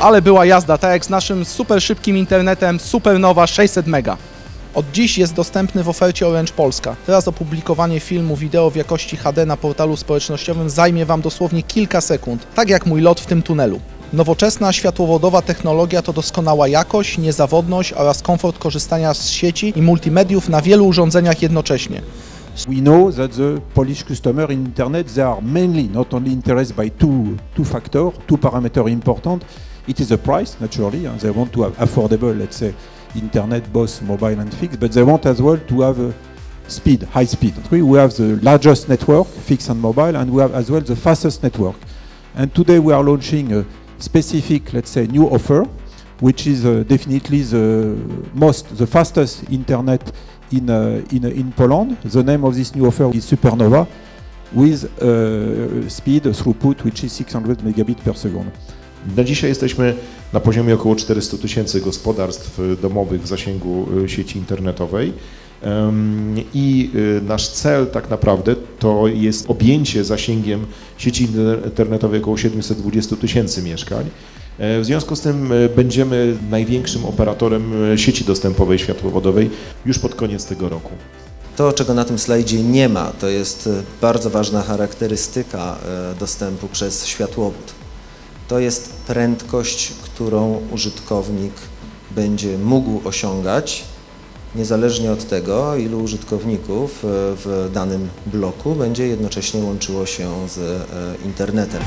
Ale była jazda, tak jak z naszym super szybkim internetem Supernowa 600 mega. Od dziś jest dostępny w ofercie Orange Polska. Teraz opublikowanie filmu wideo w jakości HD na portalu społecznościowym zajmie Wam dosłownie kilka sekund, tak jak mój lot w tym tunelu. Nowoczesna światłowodowa technologia to doskonała jakość, niezawodność oraz komfort korzystania z sieci i multimediów na wielu urządzeniach jednocześnie. We know that the Polish customer in internet they are mainly not only interested by two two factor, two parameter important. It is the price naturally, and they want to have affordable, let's say, internet both mobile and fixed, but they want as well to have uh, speed, high speed. We have the largest network, fixed and mobile, and we have as well the fastest network. And today we are launching a specific, let's say, new offer, which is uh, definitely the most, the fastest internet in, uh, in, in Poland. The name of this new offer is Supernova with uh, speed throughput which is 600 megabit per second. Na dzisiaj jesteśmy na poziomie około 400 tysięcy gospodarstw y, domowych w zasięgu y, sieci internetowej. I y, nasz cel tak naprawdę to jest objęcie zasięgiem sieci internetowej około 720 tysięcy mieszkań. E, W związku z tym e, będziemy największym operatorem e, sieci dostępowej światłowodowej już pod koniec tego roku. To, czego na tym slajdzie nie ma, to jest e, bardzo ważna charakterystyka e, dostępu przez światłowód. To jest prędkość, którą użytkownik będzie mógł osiągać, niezależnie od tego, ilu użytkowników e, w danym bloku będzie jednocześnie łączyło się z e, internetem.